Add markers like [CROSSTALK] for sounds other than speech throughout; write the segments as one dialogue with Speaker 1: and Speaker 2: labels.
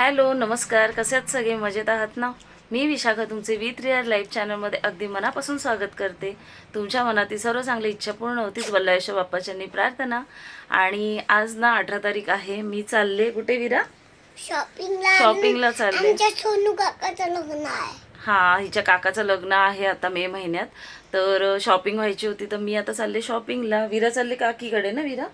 Speaker 1: Hello नमस्कार. कसे आहात सगळे? मजेत आहात ना? मी विशाखा तुमचे विथ रिअर लाईव्ह चॅनलमध्ये अगदी मनापासून स्वागत करते. तुमच्या मनातील सर्व चांगली इच्छा पूर्ण होतीच वल्लायशा बाप्पाच्यांनी प्रार्थना. आणि आज ना अठरा तारीख आहे. मी चालले कुठे विरा?
Speaker 2: शॉपिंगला
Speaker 1: शॉपिंगला चालले.
Speaker 2: सोनू काकाचं लग्न आहे.
Speaker 1: हा हिच्या काकाचं लग्न आहे आता मे महिन्यात. तर शॉपिंग व्हायची होती तर मी आता चालले शॉपिंगला. विरा चालले काकीकडे ना विरा?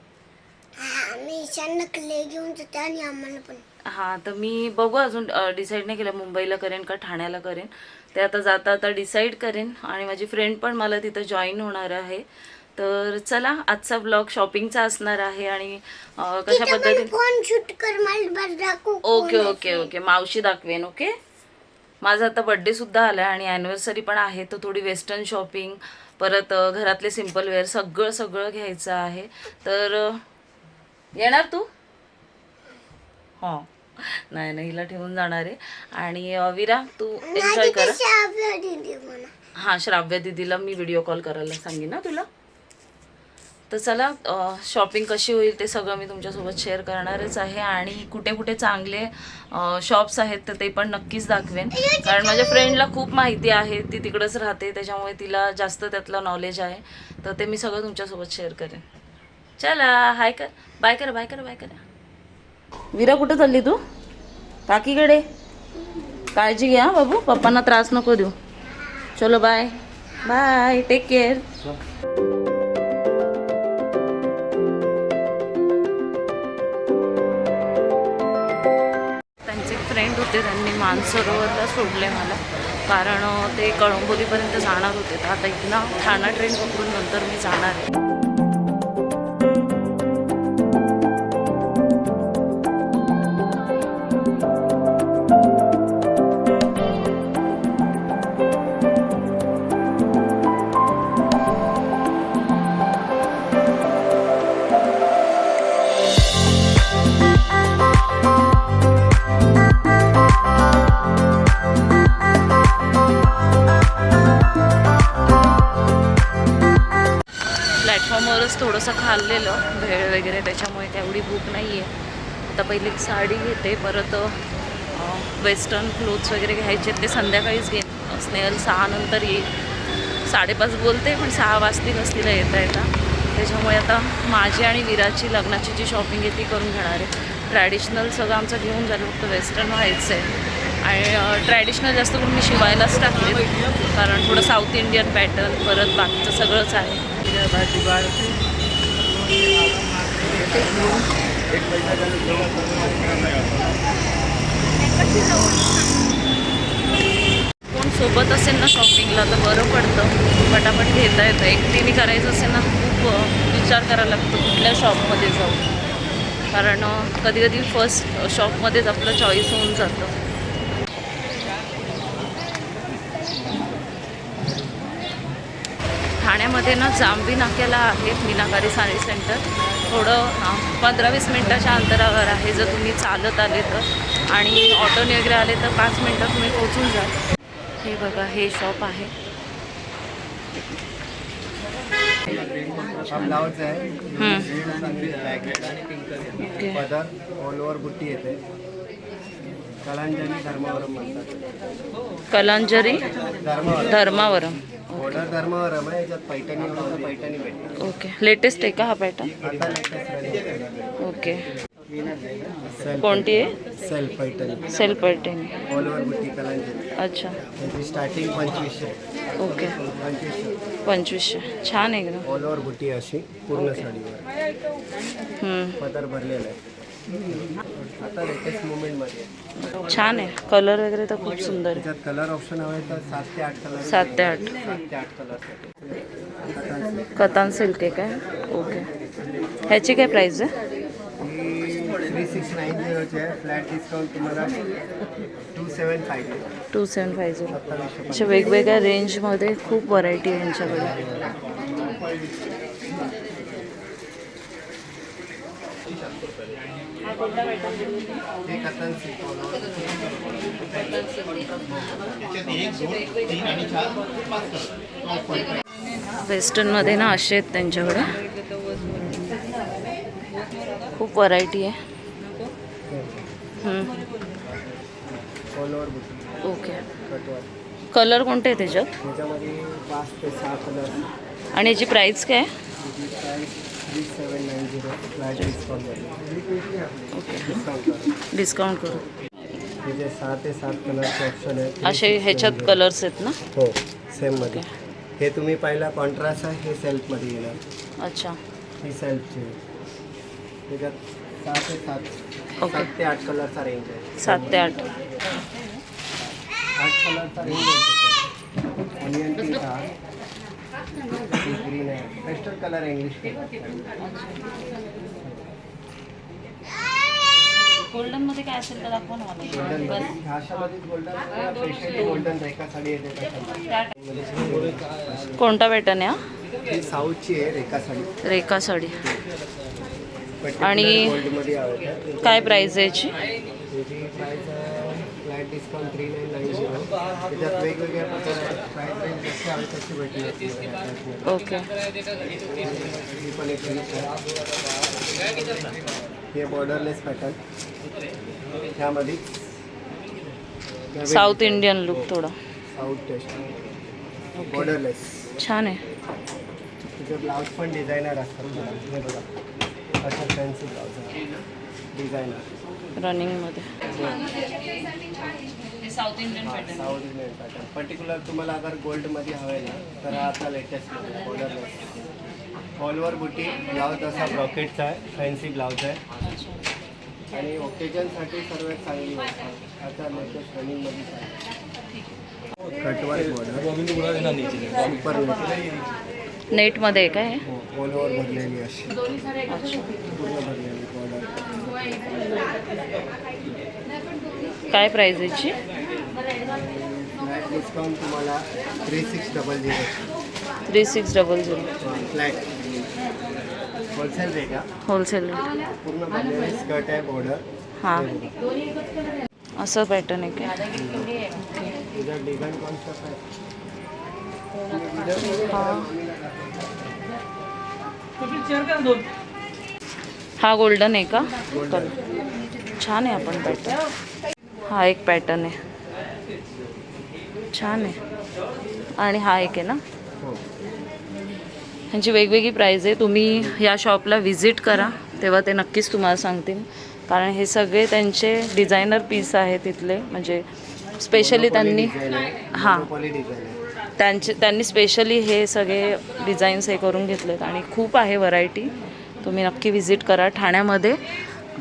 Speaker 2: हा मी घेऊन जाते आणि आम्हाला पण
Speaker 1: हां तर मी बघू अजून डिसाईड नाही केलं मुंबईला करेन का ठाण्याला करेन. ते आता जाता आता डिसाईड करेन. आणि माझी फ्रेंड पण मला तिथं जॉईन होणार आहे. तर चला आजचा ब्लॉग शॉपिंगचा असणार आहे आणि कशा पद्धतीने ओके ओके ओके. मावशी दाखवेन ओके? माझा आता बड्डे सुद्धा आला आहे आणि ॲनिव्हर्सरी पण आहे तर थोडी वेस्टर्न शॉपिंग परत घरातले सिंपल वेअर सगळं सगळं घ्यायचं आहे. तर येणार तू? हो. नाही नाही हिला ठेवून जाणार आहे. आणि विरा तू एन्जॉय कर. हां श्राव्य दिदीला मी व्हिडिओ कॉल करायला सांगेन ना तुला. तर चला शॉपिंग कशी होईल ते सगळं मी तुमच्यासोबत शेअर करणारच आहे. आणि कुठे कुठे चांगले शॉप्स आहेत तर ते पण नक्कीच दाखवेन. कारण माझ्या फ्रेंडला खूप माहिती आहे ती तिकडंच राहते त्याच्यामुळे तिला जास्त त्यातलं नॉलेज आहे. तर ते मी सगळं तुमच्यासोबत शेअर करेन. चला हाय कर. बाय कर बाय कर बाय करा. विरा कुठं चालली तू? काकीकडे? काळजी घ्या बाबू. पप्पांना त्रास नको देऊ. चलो बाय बाय टेक केअर त्यांचे फ्रेंड होते त्यांनी मानसरोवरला सोडले मला. कारण ते कळंबोलीपर्यंत जाणार होते. तर आता इथनं ठाणा ट्रेन पकडून नंतर मी जाणार आहे. थोडंसं भेळ वगैरे त्याच्यामुळे तेवढी भूक नाही आहे आता पहिली साडी घेते परत वेस्टर्न क्लोथ्स वगैरे घ्यायचे ते संध्याकाळीच घेईन. स्नेहल सहानंतर येईल. साडेपाच बोलते पण सहा वाजतील तिला येता येता. त्याच्यामुळे आता माझी आणि विराची लग्नाची जी शॉपिंग आहे ती करून घेणार आहे. ट्रॅडिशनल सगळं आमचं घेऊन झालं फक्त वेस्टर्न व्हायचं आहे. आणि ट्रॅडिशनल जास्त करून मी शिवायलाच टाकले कारण थोडं साऊथ इंडियन पॅटर्न परत बाकीचं सगळंच आहे. कोण सोबत असेल ना शॉपिंगला तर बरं पडतं. पटापट घेता येतं. एकटीने करायचं असेल ना खूप विचार करायला लागतो कुठल्या शॉपमध्ये जाऊ कारण कधी कधी फर्स्ट शॉपमध्येच आपलं चॉईस होऊन जातं. ठाण्यामध्ये ना जांभी नाक्याला आहेत मीनाकारी साडी सेंटर. थोडं पंधरा वीस मिनटाच्या अंतरावर आहे. जर तुम्ही चालत आले तर. आणि ऑटोने वगैरे आले तर पाच मिनटात तुम्ही पोहोचून जाल हे बघा हे शॉप आहे.
Speaker 3: ब्लाउज आहे
Speaker 1: हम्म.
Speaker 3: Back
Speaker 1: okay.
Speaker 3: पदर ऑल ओव्हर बुट्टी येते कलांजली धर्मावरम म्हणतात.
Speaker 1: कलांजरी
Speaker 3: धर्मावरम.
Speaker 1: धर्मावरम
Speaker 3: ऑर्डर धर्मावरम आहे याच्यात पैठणी वगैरे पैठणी भेटतात
Speaker 1: ओके लेटेस्ट आहे का हा पॅटर्न
Speaker 3: आता रनिंग
Speaker 1: ओके
Speaker 3: सेल
Speaker 1: कोणती आहे
Speaker 3: sale Paithani.
Speaker 1: Self pattern
Speaker 3: all over बुट्टी कलांजली
Speaker 1: अच्छा।
Speaker 3: स्टार्टिंग पंचवीसशे
Speaker 1: ओके
Speaker 3: पंचवीसशे
Speaker 1: पंचवीसशे छान आहे एकदम.
Speaker 3: ऑल ओव्हर बुट्टी अशी पूर्ण साडीवर
Speaker 1: हम्म.
Speaker 3: पदर भरलेला आहे. आता लेटेस्ट मुवमेंटमध्ये आहे.
Speaker 1: छान आहे. कलर वगैरे तर खूप सुंदर आहे.
Speaker 3: कलर ऑप्शन हवे तर सात ते आठ कलर
Speaker 1: सात ते आठ.
Speaker 3: सात ते आठ कलर
Speaker 1: कतान सिल्क आहे. काय ओके ह्याची काय प्राईस आहे?
Speaker 3: थ्री सिक्स नाईन झिरोचे फ्लॅट डिस्काउंट तुम्हाला two seven five
Speaker 1: two seven five zero
Speaker 3: सत्तावीसशे
Speaker 1: अशा वेगवेगळ्या रेंजमध्ये खूप व्हरायटी आहे यांच्याकडे.
Speaker 3: हे कथन
Speaker 1: वेस्टर्नमध्ये ना असे आहेत त्यांच्याकडे. खूप व्हरायटी आहे. ओके कलर कोणते आहे त्याच्यात आणि याची प्राईस काय? आहे? ओके
Speaker 3: डिस्काउंट करा. त्याचे सहा ते सात कलरचे ऑप्शन आहेत
Speaker 1: असे ह्याच्यात कलर्स आहेत ना?
Speaker 3: हो सेममध्ये हे तुम्ही पहिला कॉन्ट्रास्ट आहे हे सेल्फमध्ये येणार.
Speaker 1: अच्छा.
Speaker 3: ही सेल्फची त्याच्यात सहा ते सात
Speaker 1: ओके.
Speaker 3: सात ते आठ कलरचा रेंज आहे.
Speaker 1: सात ते आठ.
Speaker 3: आठ कलरचा रेंज आहे. ऑनियन पिंक हा ग्रीन आहे पेस्टल कलर आहे इंग्लिश
Speaker 1: गोल्डनमध्ये. काय असेल तर दाखवा ना
Speaker 3: गोल्डन
Speaker 1: मला
Speaker 3: गोल्डन स्पेशली गोल्डन रेखा साडी येते त्याच्यामध्ये
Speaker 1: कोणता पॅटर्न आहे हा?
Speaker 3: ही साऊथची आहे रेखा साडी.
Speaker 1: रेखा साडी. आणि
Speaker 3: गोल्डमध्ये
Speaker 1: काय प्राइस आहे याची?
Speaker 3: त्याची price flat discount three nine nine zero त्याच्यात वेगवेगळ्या प्राईस रेंज
Speaker 1: ओके
Speaker 3: ही हे बॉर्डरलेस पॅटर्न ह्यामध्ये
Speaker 1: साऊथ इंडियन लुक थोडा.
Speaker 3: साऊथ टेस्ट बॉर्डरलेस
Speaker 1: छान आहे
Speaker 3: तिथे ब्लाऊज पण डिझायनर असतात हे बघा अशा फॅन्सी ब्लाऊज डिझायनर
Speaker 1: रनिंग मध्ये. South Indian
Speaker 3: South Indian pattern particular तुम्हाला अगर गोल्डमध्ये हवे ना तर हा आता लेटेस्ट बॉर्डरलेस ऑल ओव्हर बुटी ब्लाऊज असा ब्रॉकेटचा आहे. फॅन्सी ब्लाऊज आहे. आणि ओकेजनसाठी सर्वात चांगली. आता लेटेस्ट रनिंगमध्ये बॉर्डर सुपर
Speaker 1: नेटमध्ये आहे काय? हे?
Speaker 3: ऑल ओव्हर भरलेली अशी. पूर्ण भरलेली बॉर्डर
Speaker 1: काय प्राइस याची?
Speaker 3: फ्लॅट डिस्काउंट तुम्हाला three six double zero
Speaker 1: three six double zero
Speaker 3: flat. Wholesale rate हा?
Speaker 1: होलसेल रेट
Speaker 3: पूर्ण स्कर्ट आहे बॉर्डर
Speaker 1: हां. असं पॅटर्न आहे काय?
Speaker 3: तुझा डिझाईन कोणता आहे
Speaker 1: हा. गोल्डन आहे का? छान आहे आपण पॅटर्न हा एक पॅटर्न आहे. छान आहे. आणि हा एक आहे ना? ह्यांची वेगवेगळी प्राईज आहे. तुम्ही या शॉपला व्हिजिट करा. तेव्हा ते नक्कीच तुम्हाला सांगतील. कारण हे सगळे त्यांचे डिझायनर पीस आहे तिथले. म्हणजे स्पेशली त्यांनी हां. त्यांचे त्यांनी स्पेशली हे सगळे डिझाईन्स हे करून घेतलेत. आणि खूप आहे व्हरायटी तुम्ही नक्की व्हिजिट करा. ठाण्यामध्ये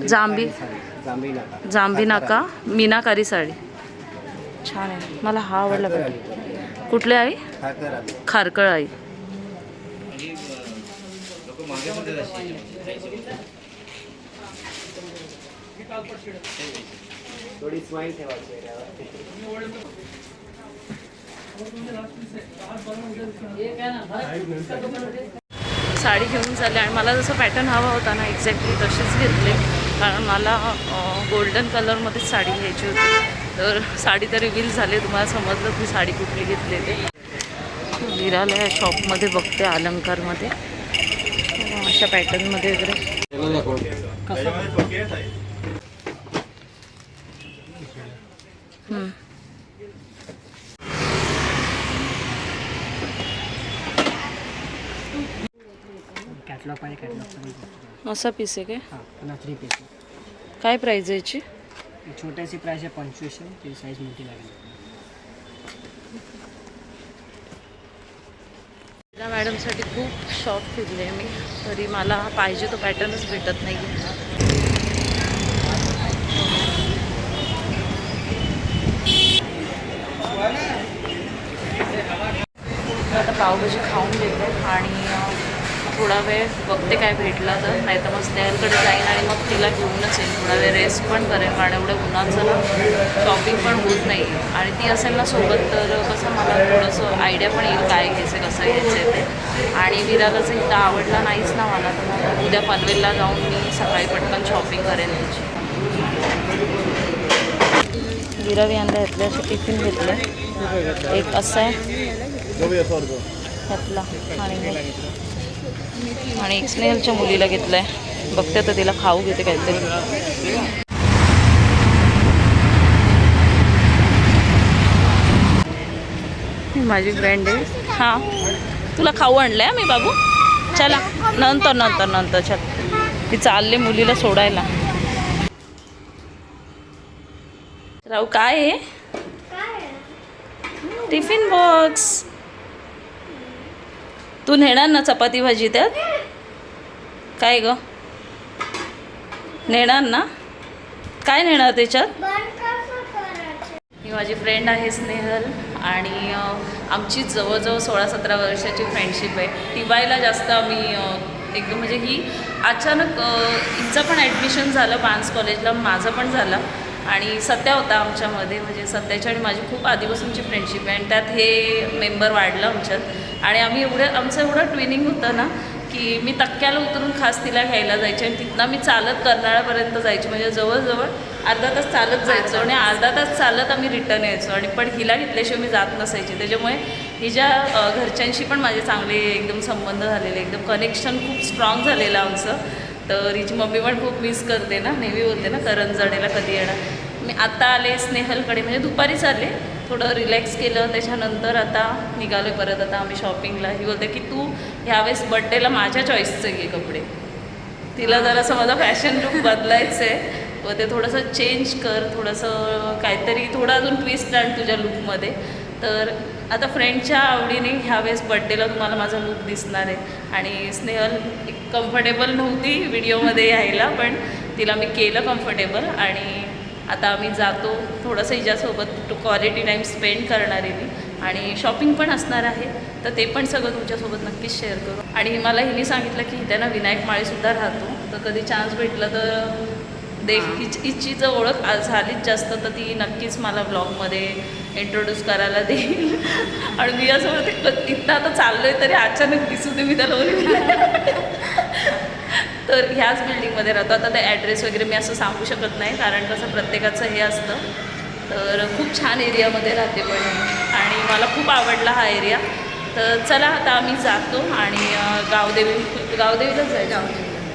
Speaker 1: जांभी
Speaker 3: जांभी नाका.
Speaker 1: मीनाकारी साडी. छान आहे. मला हा आवडला
Speaker 3: खाकर
Speaker 1: पाहिजे कुठली आई? खारकळ आई. साडी घेऊन चालले आणि मला जसं पॅटर्न हवा होता ना एक्झॅक्टली तशीच घेतले. कारण मला गोल्डन कलरमध्येच साडी घ्यायची होती. तर साडी तर रिव्हील झाली तुम्हाला समजलं की साडी कुठली घेतली ते विराला या शॉपमध्ये बघते अलंकारमध्ये. अशा पॅटर्नमध्ये वगैरे. असा पीस आहे काय?
Speaker 4: हां पुन्हा थ्री पीस
Speaker 1: काय प्राईज आहे याची?
Speaker 4: छोट्याची प्राईस आहे पंचवीसशे ती साईज मोठी लागेल.
Speaker 1: मॅडमसाठी खूप शॉप फिरले मी. तरी मला पाहिजे तो पॅटर्नच भेटत नाही आता पावभाजी खाऊन घेते आणि थोडा वेळ बघते काय भेटला तर नाही तर मग स्नेहलकडे जाईन आणि मग तिला घेऊनच येईन. थोडा वेळ रेस्ट पण करेन कारण एवढ्या उन्हाचं ना शॉपिंग पण होत नाही आणि ती असेल ना सोबत तर कसं मला थोडंसं आयडिया पण येईल काय घ्यायचं कसं घ्यायचं ते. आणि विराला जर इथं आवडला नाहीच ना मला तर मग उद्या पनवेलला जाऊन मी सकाळी पटकन शॉपिंग करेन त्याची. विरावी आणलं घेतलं असे टिफिन घेतलं एक असं आहे. घातला आणि आणि एक स्नेहलच्या मुलीला घेतलं आहे बघते तर तिला खाऊ घेते काहीतरी. माझी फ्रेंड आहे. हां. तुला खाऊ आणलं आहे मी बाबू? चला नंतर नंतर नंतर चल. ती चालले मुलीला सोडायला. राहू काय आहे? टिफिन बॉक्स तू नेणार ना चपाती भाजी त्यात? काय ग? नेणार ना? काय नेणार त्याच्यात? ही माझी फ्रेंड आहे स्नेहल आणि आमची जवळजवळ सोळा सतरा वर्षाची फ्रेंडशिप आहे. टिवायला जास्त आम्ही एकदम म्हणजे ही अचानक हिचं पण ॲडमिशन झालं बान्स कॉलेजला माझं पण झालं. आणि सत्या होता आमच्यामध्ये म्हणजे सत्याची आणि माझी खूप आधीपासूनची फ्रेंडशिप आहे. आणि त्यात हे मेंबर वाढलं आमच्यात. आणि आम्ही एवढं आमचं एवढं ट्विनिंग होतं ना की मी तक्क्याला उतरून खास तिला घ्यायला जायचे आणि तिथनं मी चालत कर्नाळापर्यंत जायची. म्हणजे जवळजवळ अर्धा तास चालत जायचो आणि अर्धा तास. चालत आम्ही रिटर्न यायचो. आणि पण हिला घेतल्याशिवाय मी जात नसायची. त्याच्यामुळे हिच्या घरच्यांशी पण माझे चांगले एकदम संबंध झालेले. एकदम कनेक्शन खूप स्ट्रॉंग झालेलं आमचं. तर हिची मम्मी पण खूप मिस करते ना नेहमी होते ना करंजणेला कधी येणार? मी आत्ता आले स्नेहलकडे. म्हणजे दुपारीच आले. थोडं रिलॅक्स केलं. त्याच्यानंतर आता निघालो परत. आता आम्ही शॉपिंगला ही बोलते की तू ह्यावेळेस बड्डेला माझ्या चॉईसचे घे कपडे. तिला जरासं माझा फॅशन लुक बदलायचं आहे व ते थोडंसं चेंज कर. थोडंसं काहीतरी थोडं अजून ट्विस्ट आण तुझ्या लुकमध्ये तर आता फ्रेंडच्या आवडीने ह्यावेळेस बड्डेला तुम्हाला माझा लुक दिसणार आहे. आणि स्नेहल कम्फर्टेबल नव्हती व्हिडिओमध्ये यायला पण तिला मी केलं कम्फर्टेबल आणि आता आम्ही जातो थोडंसं हिच्यासोबत क्वालिटी टाईम स्पेंड करणार आहे मी. आणि शॉपिंग पण असणार आहे तर ते पण सगळं तुमच्यासोबत नक्कीच शेअर करू. आणि मला हिने सांगितलं की त्यांना विनायक माळीसुद्धा राहतो तर कधी चान्स भेटला तर दे हिच हिची जर ओळख झालीच जास्त तर ती नक्कीच मला ब्लॉगमध्ये इंट्रोड्यूस करायला देईल. [LAUGHS] आणि मी असं म्हणते इथं आता चाललो आहे तरी अचानक दिसू दे मी त्याला. बोलली [LAUGHS] [LAUGHS] [LAUGHS] तर ह्याच बिल्डिंगमध्ये राहतो. आता ते ॲड्रेस वगैरे मी असं सांगू शकत नाही कारण कसं प्रत्येकाचं हे असतं. तर खूप छान एरियामध्ये राहते पण. आणि मला खूप आवडला हा एरिया तर चला आता आम्ही जातो आणि गावदेवी गावदेवीलाच जायचं.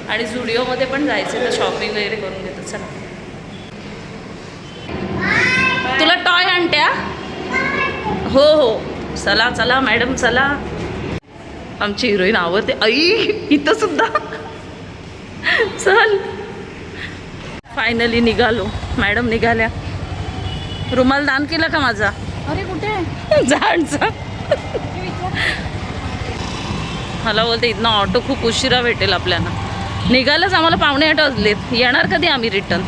Speaker 1: आणि झुडिओमध्ये पण जायचं तर शॉपिंग वगैरे करून घेतो. चला. तुला टॉय आणत्या? हो हो. चला चला मॅडम चला. आमची हिरोईन आवडते आई इथं सुद्धा. चल. फायनली निघालो. मॅडम निघाल्या. रुमाल दान केला का माझा?
Speaker 5: अरे कुठे?
Speaker 1: झाडचा. मला बोलते इथनं ऑटो खूप उशिरा भेटेल आपल्याला. निघायलाच आम्हाला पावणे आठ वाजलेत. येणार कधी आम्ही रिटर्न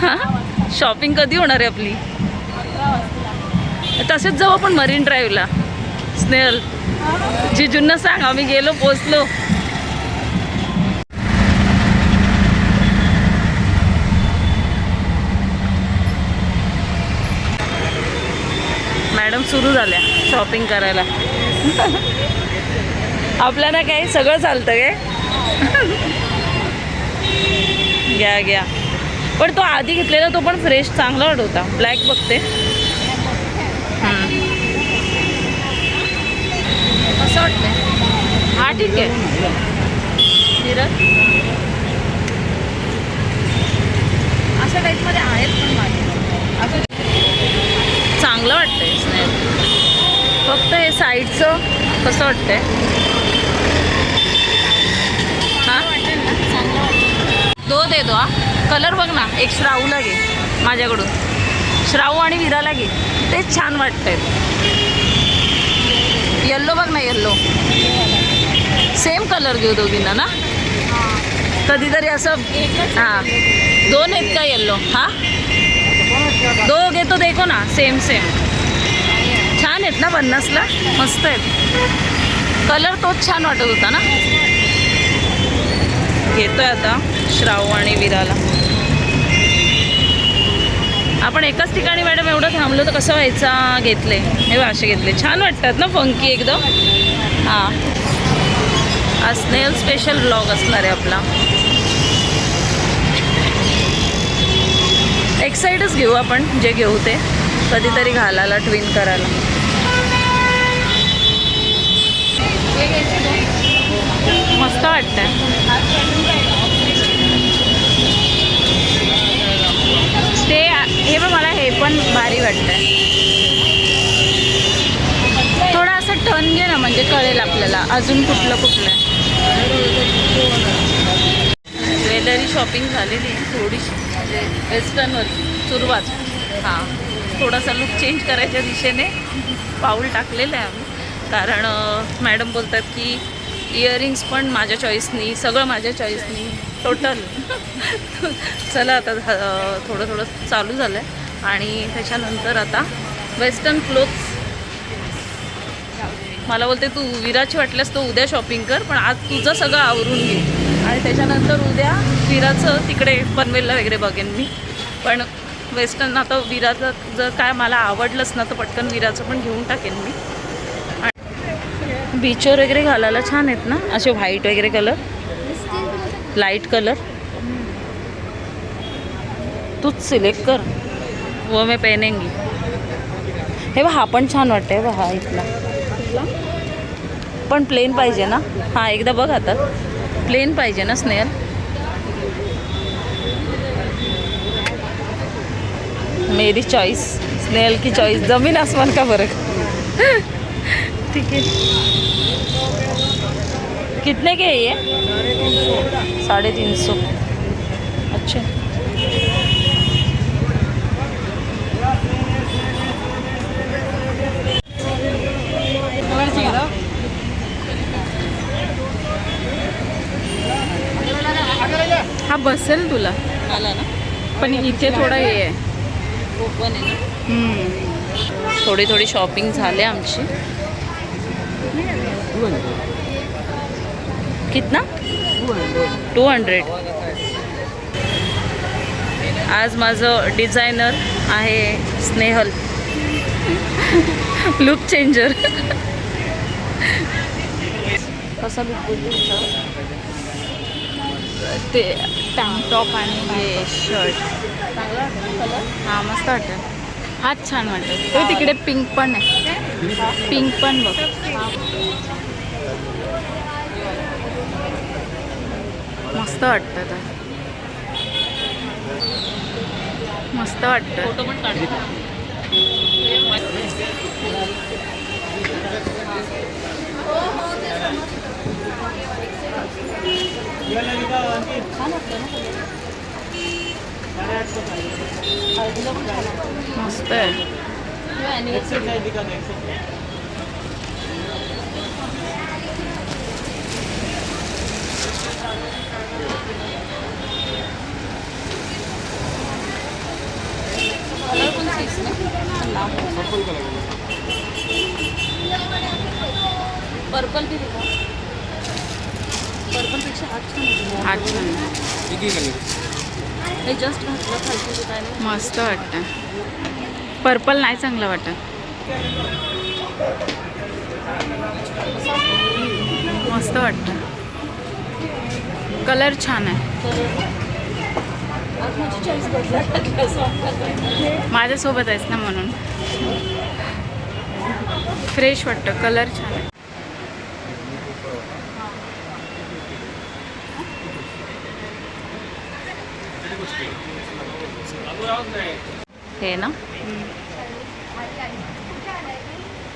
Speaker 1: हां? शॉपिंग कधी होणार आहे आपली? तसेच जाऊ आपण मरीन ड्राईव्हला स्नेहल जिजूंना सांग आम्ही गेलो पोचलो मॅडम सुरू झाल्या शॉपिंग करायला. आपल्याला काय सगळं चालतं काय? घ्या घ्या. पण तो आधी घेतलेला तो पण फ्रेश चांगला वाटत होता. ब्लॅक बघते.
Speaker 5: वाटतंय.
Speaker 1: हा ठीक आहे नीरज
Speaker 5: अशा टाईपमध्ये आहेत पण माझे असं
Speaker 1: चांगलं वाटतंय स्नेल फक्त हे साईडचं कसं वाटतंय? हां? दो दे दो हा. कलर बघ ना एक श्रावूला घे माझ्याकडून. श्रावू आणि विराला घे. तेच छान वाटतंय. येल्लो बघ ना येल्लो सेम कलर घेऊ दोघींना ना? कधीतरी असं हां. दोन आहेत का येल्लो हां? दो घेतो देखो ना. सेम सेम छान आहेत ना पन्नासला? मस्त आहेत. कलर तोच छान वाटत होता ना? घेतोय आता श्रावू आणि विराला. आपण एकाच ठिकाणी मॅडम एवढं थांबलो तर कसं व्हायचा? घेतले. हे असे घेतले. छान वाटतात ना फंकी एकदम. हां. हा स्नेल स्पेशल ब्लॉग असणार आहे आपला. एक साईडच घेऊ आपण जे घेऊ ते. कधीतरी घालायला ट्विन करायला. मस्त वाटतंय. ते हे पण मला हे पण भारी वाटतंय.
Speaker 5: म्हणजे कळेल आपल्याला. अजून कुठलं कुठलं.
Speaker 1: ज्वेलरी शॉपिंग झालेली आहे थोडीशी. म्हणजे वेस्टर्नवर सुरुवात. हां. थोडासा लुक चेंज करायच्या दिशेने पाऊल टाकलेलं आहे आम्ही. कारण मॅडम बोलतात की इयरिंग्स पण माझ्या चॉईसनी सगळं माझ्या चॉईसनी टोटल [LAUGHS] चला आता थोडं थोडं चालू झालं आहे आणि त्याच्यानंतर आता वेस्टर्न क्लोथ्स मला बोलते तू विराची वाटल्यास तो उद्या शॉपिंग कर पण आज तुझं सगळं आवरून घे. आणि त्याच्यानंतर उद्या विराचं तिकडे पनवेलला वगैरे बघेन मी. पण वेस्टर्न आता विराचं जर काय मला आवडलंच ना तर पटकन विराचं पण घेऊन टाकेन मी. बीचवर वगैरे घालायला छान आहेत ना? असे व्हाईट वगैरे कलर लाइट कलर तूच सिलेक्ट कर. व मी पेनेंगी हे बघ हा पण छान वाटतंय बघ हा इथला. पण प्लेन पाहिजे ना? हां एकदा बघ आता. प्लेन पाहिजे ना स्नेहल मेरी चॉईस स्नेहल की चॉईस जमीन आसमान का फर्क? [LAUGHS] ठीक है कितने के है ये? साढ़े तीन सौ. अच्छा.
Speaker 5: हा बसेल तुला.
Speaker 1: आला ना?
Speaker 5: पण इथे थोडा हे आहे.
Speaker 1: ओपन आहे. थोडी थोडी शॉपिंग झाली आमची. कितना? Two hundred. आज माझं डिझायनर आहे स्नेहल. [LAUGHS] Look changer. कसा लुक
Speaker 5: ते टँक टॉप आणि हे शर्ट हा मस्त वाटतं. हाच छान वाटत. तो तिकडे पिंक पण आहे. पिंक पण बघ. मस्त वाटतं तर मस्त वाटतं.
Speaker 1: फोटो पण काढतो
Speaker 5: मस्त आहे.
Speaker 1: पर्पल बी दिला पर्पलपेक्षा हा छान आहे.
Speaker 5: हा छान आहे.
Speaker 1: हे जस्ट घातलं खालची काय नाही
Speaker 5: मस्त वाटतं पर्पल नाही चांगलं वाटत. मस्त वाटतं. कलर छान आहे. माझ्यासोबत आहेस ना म्हणून. फ्रेश वाटतं कलर छान आहे.
Speaker 1: हे ना?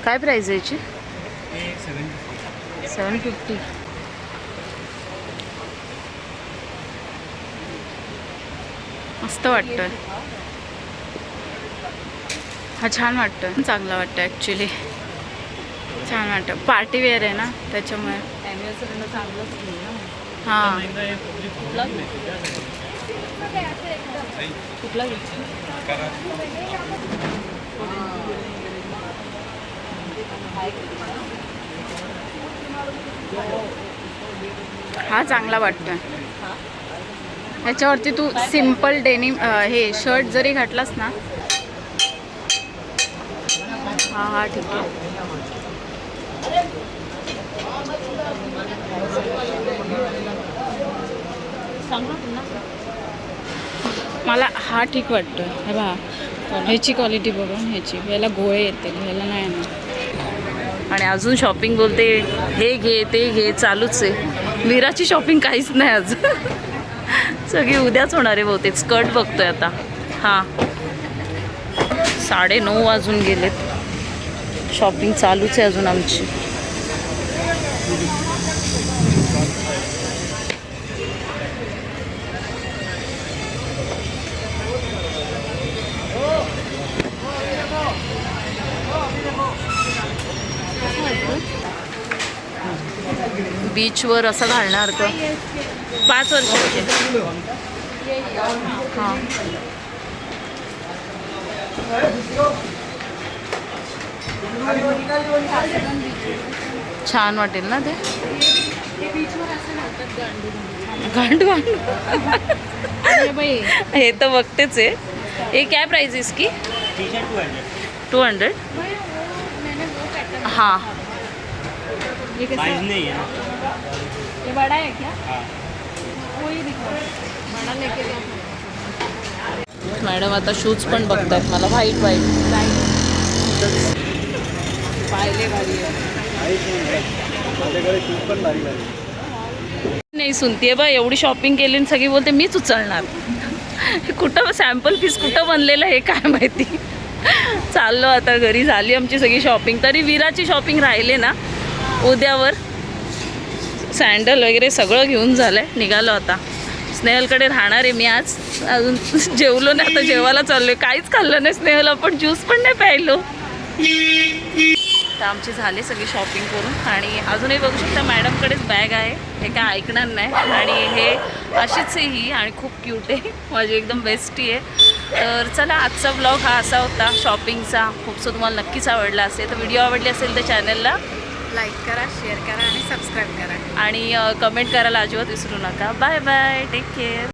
Speaker 1: काय प्राईज आहे याची? सेवन फिफ्टी
Speaker 5: मस्त वाटतं हा छान वाटतं चांगलं वाटतं ॲक्च्युली छान वाटतं पार्टी वेअर आहे ना त्याच्यामुळे. हां.
Speaker 1: कुठला?
Speaker 5: हा चांगला वाटतोय. ह्याच्यावरती तू सिंपल डेनिम हे शर्ट जरी घातलास ना. हा हा ठीक आहे. मला हा ठीक वाटतोय. हे बघा. ह्याची क्वालिटी बघून ह्याची. ह्याला गोळे येतील. ह्याला नाही येणार.
Speaker 1: आणि अजून शॉपिंग बोलते हे घे ते घे चालूच आहे. मीराची शॉपिंग काहीच नाही आज. [LAUGHS] सगळी उद्याच होणार आहे बहुतेक. स्कर्ट बघतोय आता. हां. साडे नऊ वाजून गेलेत. शॉपिंग चालूच आहे अजून आमची. बीचवर असं घालणार का? पाच वर्षाचे हां. छान वाटेल ना ते? गांडू गांडू. हे तर बघतेच आहे. हे काय प्राइस आहे इसकी?
Speaker 4: टू हंड्रेड
Speaker 1: हां.
Speaker 5: ये बड़ा है. क्या
Speaker 4: हाँ
Speaker 5: दिखाओ बड़ा लेके
Speaker 1: मॅडम आता शूज पण बघतायत मला. White white. पाहिले भारी नाही सुनतीये बा एवढी शॉपिंग केली आणि सगळी बोलते मीच उचलणार. कुठं सॅम्पल पीस कुठं बनलेलं हे काय माहिती. चाललो आता घरी झाली आमची सगळी शॉपिंग तरी विराची शॉपिंग राहिले ना उद्यावर. सँडल वगैरे सगळं घेऊन झालंय. निघालो आता. स्नेहलकडे राहणार आहे मी आज. अजून [LAUGHS] जेवलो नाही आता जेवायला चाललोय. काहीच खाल्लं नाही स्नेहल आपण ज्यूस पण नाही प्यायलो. तर आमची झाली सगळी शॉपिंग करून. आणि अजूनही बघू शकता मॅडमकडेच बॅग आहे. हे काय ऐकणार नाही. आणि हे अशीच आहे ही आणि खूप क्यूट आहे. माझी एकदम बेस्टी आहे. तर चला आजचा ब्लॉग हा असा होता शॉपिंगचा खूपसं तुम्हाला नक्कीच आवडला असेल. तर व्हिडिओ आवडली असेल तर चॅनलला
Speaker 5: लाईक करा शेअर करा. सबस्क्राईब करा.
Speaker 1: आणि कमेंट करायला अजिबात विसरू नका. Bye bye take care